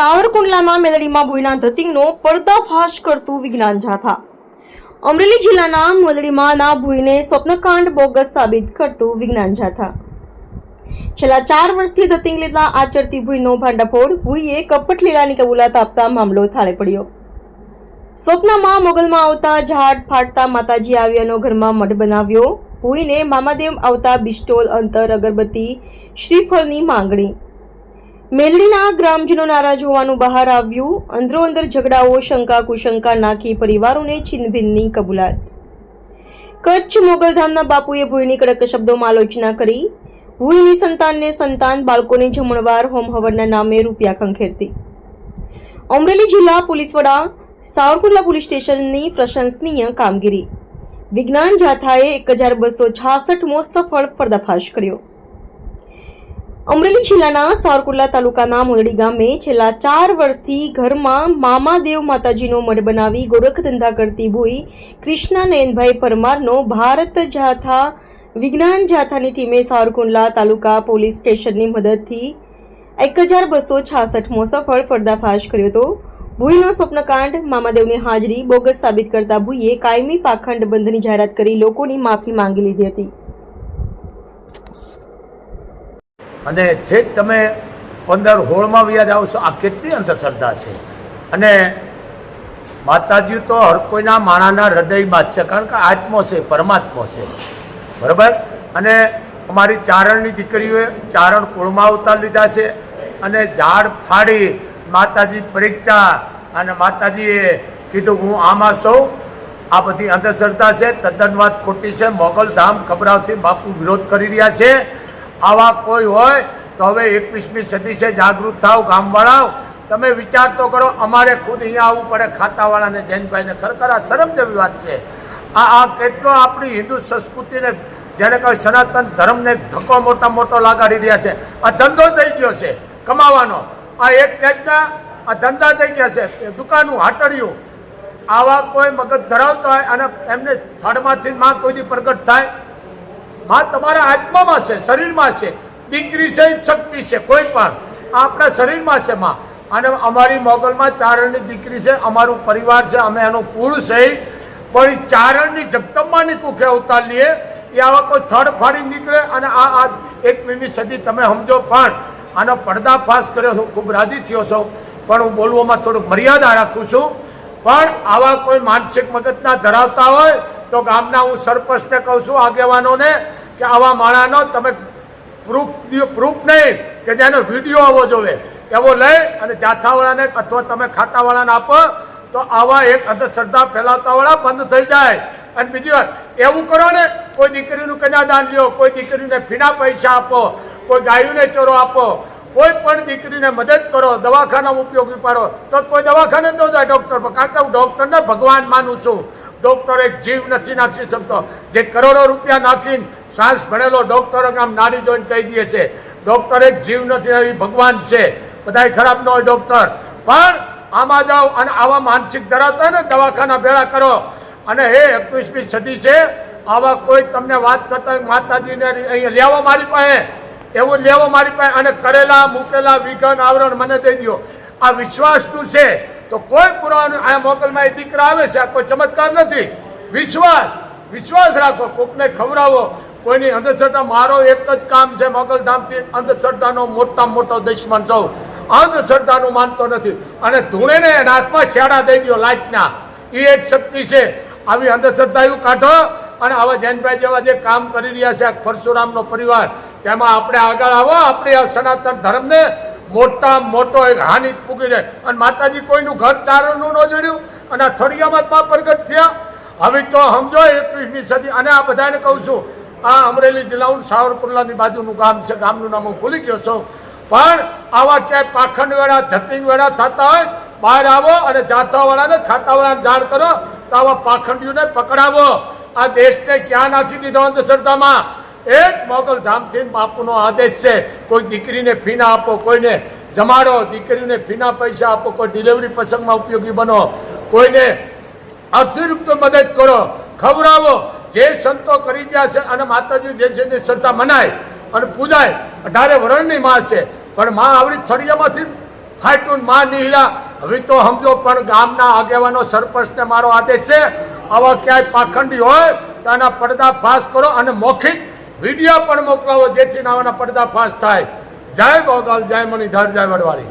સાવરકુંડલાના મેલડીમાં ભોયના ધતિંગનો પર્દાફાશ કરતું વિજ્ઞાન જાથા. અમરેલી જિલ્લાના મેલડીમાંના ભોયને સ્વપ્નકાંડ બોગસ સાબિત કરતું વિજ્ઞાન જાથા. છેલ્લા ચાર વર્ષથી ધતિંગ લીધા આચરતી ભૂઈનો ભાંડાફોડ, ભૂઈએ કપટ લીલાની કબૂલાત આપતા મામલો થાળે પડ્યો. સ્વપ્નમાં મોગલમાં આવતા ઝાડ ફાટતા માતાજી આવ્યાનો ઘરમાં મઢ બનાવ્યો ભૂઈને મામાદેવ આવતા બિસ્ટોલ, અંતર, અગરબત્તી, શ્રીફળની માંગણી. મેલડીના ગ્રામજનો નારાજ હોવાનું બહાર આવ્યું. અંદરો અંદર ઝઘડાઓ શંકા કુશંકા નાખી પરિવારોને છિન્નભિન્નની કબૂલાત. કચ્છ મોગલધામના બાપુએ ભૂલની કડક શબ્દોમાં આલોચના કરી. ભૂલની સંતાનને સંતાન, બાળકોને જમણવાર હોમ હવનના નામે રૂપિયા ખંખેરતી. અમરેલી જિલ્લા પોલીસ વડા સાવરકુંડલા પોલીસ સ્ટેશનની પ્રશંસનીય કામગીરી. વિજ્ઞાન જાથાએ એક હજાર બસો છાસઠમો સફળ પર્દાફાશ કર્યો. અમરેલી જિલ્લાના સાવરકુંડલા તાલુકાના મોરડી ગામે છેલ્લા ચાર વર્ષથી ઘરમાં મામાદેવ માતાજીનો મઢ બનાવી ગોરખ ધંધા કરતી ભૂઈ કૃષ્ણા નયનભાઈ પરમારનો ભારત જાથા, વિજ્ઞાન જાથાની ટીમે સાવરકુંડલા તાલુકા પોલીસ સ્ટેશનની મદદથી એક હજાર બસો છાસઠમો સફળ પર્દાફાશ કર્યો હતો. ભૂઈનો સ્વપ્નકાંડ, મામાદેવની હાજરી બોગસ સાબિત કરતા ભૂઈએ કાયમી પાખંડ બંધની જાહેરાત કરી લોકોની માફી માંગી લીધી હતી. અને ઠેઠ તમે પંદર હોળમાં વ્યાજ આવશો. આ કેટલી અંધશ્રદ્ધા છે. અને માતાજી તો હર કોઈના માણાના હૃદયમાં જ છે. કારણ કે આત્મો છે, પરમાત્મો છે. બરાબર? અને અમારી ચારણની દીકરીઓએ ચારણ કુળમાં અવતાર લીધા છે અને ઝાડ ફાડી માતાજી પરીક્ષા અને માતાજીએ કીધું, હું આમાં સૌ. આ બધી અંધશ્રદ્ધા છે. તદ્દન વાત ખોટી છે. મોગલધામ ખબરાવથી બાપુ વિરોધ કરી રહ્યા છે. આવા કોઈ હોય, તો હવે એકવીસમી સદી છે, જાગૃત થાવ, ગામવાળાઓ. તમે વિચાર તો કરો, અમારે ખુદ અહીંયા આવવું પડે, ખાતાવાળાને, જૈનભાઈને. ખરેખર આ શરમ જેવી વાત છે. આ આ કેટલો આપણી હિન્દુ સંસ્કૃતિને, જેને કહે સનાતન ધર્મને ધક્કો મોટા મોટો લગાડી રહ્યા છે. આ ધંધો થઈ ગયો છે, કમાવાનો. આ એક જાતના, આ ધંધા થઈ ગયા છે. દુકાનું હાટડિયું. આવા કોઈ મગજ ધરાવતા હોય અને એમને થડમાંથી માં કોઈ દી પ્રગટ થાય માં તમારા આત્મામાં છે, શરીરમાં છે, દીકરી છે, શક્તિ છે, કોઈ પણ. આપણા શરીરમાં છે માં. અને અમારી મોગલમાં ચારણની દીકરી છે, અમારું પરિવાર છે, અમે એનું કુળ છે. પણ ચારણની જગદંબાની કુખે અવતાર લઈએ એ આવા કોઈ થડ ફાડી નીકળે અને આ આ એકવીસમી સદી તમે સમજો પણ આનો પડદાફાશ કર્યો છું, ખૂબ રાજી થયો છો. પણ હું બોલવામાં થોડુંક મર્યાદા રાખું છું. પણ આવા કોઈ માનસિક મગજના ધરાવતા હોય તો ગામના હું સરપંચને કહું છું, આગેવાનોને કે આવા માણાનો તમે પ્રૂફ પ્રૂફ નહીં કે જેનો વીડિયો આવવો જોવે. એવો લઈ અને જાથાવાળાને અથવા તમે ખાતાવાળાને આપો, તો આવા એક અંધશ્રદ્ધા ફેલાવતાવાળા બંધ થઈ જાય. અને બીજી વાત, એવું કરો ને, કોઈ દીકરીનું કન્યાદાન લ્યો, કોઈ દીકરીને ફીના પૈસા આપો, કોઈ ગાયુને ચોરો આપો, કોઈ પણ દીકરીને મદદ કરો, દવાખાનામાં ઉપયોગી પાડો, તો કોઈ દવાખાને તો જાય ડૉક્ટર કારણ કે હું ડૉક્ટરને ભગવાન માનું છું. ડૉક્ટર એક જીવ નથી નાખી શકતો. જે કરોડો રૂપિયા નાખીને સાંસ ભણેલો ડૉક્ટર આમ નાડી જોઈને કહી દે છે, ડૉક્ટર એક જીવ નથી આવી, ભગવાન છે. બધાય ખરાબ ન હોય ડૉક્ટર. પણ આમાં જાઓ અને આવા માનસિક ધરાવતા હોય ને, દવાખાના ભેળા કરો. અને હે એકવીસમી સદી છે, આવા કોઈ તમને વાત કરતા હોય, માતાજીને અહીંયા લેવા મારી પાસે. એવું લેવો મારી પાસે. અને કરેલા, મૂકેલા, વિઘન, આવરણ મને દઈ દો આ વિશ્વાસનું છે? તો કોઈ પુરાવાનું આ મોકલમાં એ દીકરા આવે છે, આ કોઈ ચમત્કાર નથી. વિશ્વાસ વિશ્વાસ રાખો, કોકને ખવડાવો. કોઈની અંધશ્રદ્ધા, મારો એક જ કામ છે મોગલધામથી અંધશ્રદ્ધાનો મોટા મોટો દુશ્મન છું. અંધશ્રદ્ધાનું માનતો નથી. અને ધૂણેને એના હાથમાં શેડા દઈ દો લાઇટના. એ એક શક્તિ છે. આવી અંધશ્રદ્ધા એવું કાઢો અને આવા જૈનભાઈ જેવા જે કામ કરી રહ્યા છે પરશુરામનો પરિવાર, તેમાં આપણે આગળ આવો, આપણે આ સનાતન ધર્મને મોટા મોટો એક હાનિ પૂકી જાય. અને માતાજી કોઈનું ઘર ચારણનું ન જોડ્યું અને આ થળિયામાં પણ પ્રગટ થયા. હવે તો સમજો એકવીસમી સદી. અને આ બધાને કહું છું, આ અમરેલી જિલ્લાનું સાવરકુંડલાની બાજુનું ગામ છે. ગામનું નામ હું ભૂલી ગયો છું. પણ આવા ક્યાંય પાખંડ વેળા ધતિંગ વેળા થતા હોય, બહાર આવો અને જાતાવાળાને ખાતાવાળાને જાણ કરો તો આવા પાખંડીઓને પકડાવો. આ દેશને ક્યાં નાખી દીધો અંધશ્રદ્ધામાં? એક મોગલ ધામથી બાપુનો આદેશ છે, કોઈ દીકરીને ફીના આપો, કોઈને જમાડો, દીકરીને ફીના પૈસા આપો, કોઈ ડિલિવરી પ્રસંગમાં ઉપયોગી બનો, કોઈને અર્થરૂપ મદદ કરો, ખવડાવો, જે સંતો કરી ગયા છે, અને માતાજી જે છે તે શ્રદ્ધા મનાય અને પૂજાય. અઢારે વરણની માં છે, પણ માં આવડી થળિયામાંથી ફાટું માં નીહળ્યા. હવે તો સમજો, પણ ગામના આગેવાનો સરપંચને મારો આદેશ છે, આવા ક્યાંય પાખંડી હોય તો આના પડદા ફાસ કરો અને મૌખિક વીડિયો પણ મોકલાવો જેથી નાવાના પડદા ફાસ થાય. જય ગોગાલ જય મણિધર જય વડવાળી.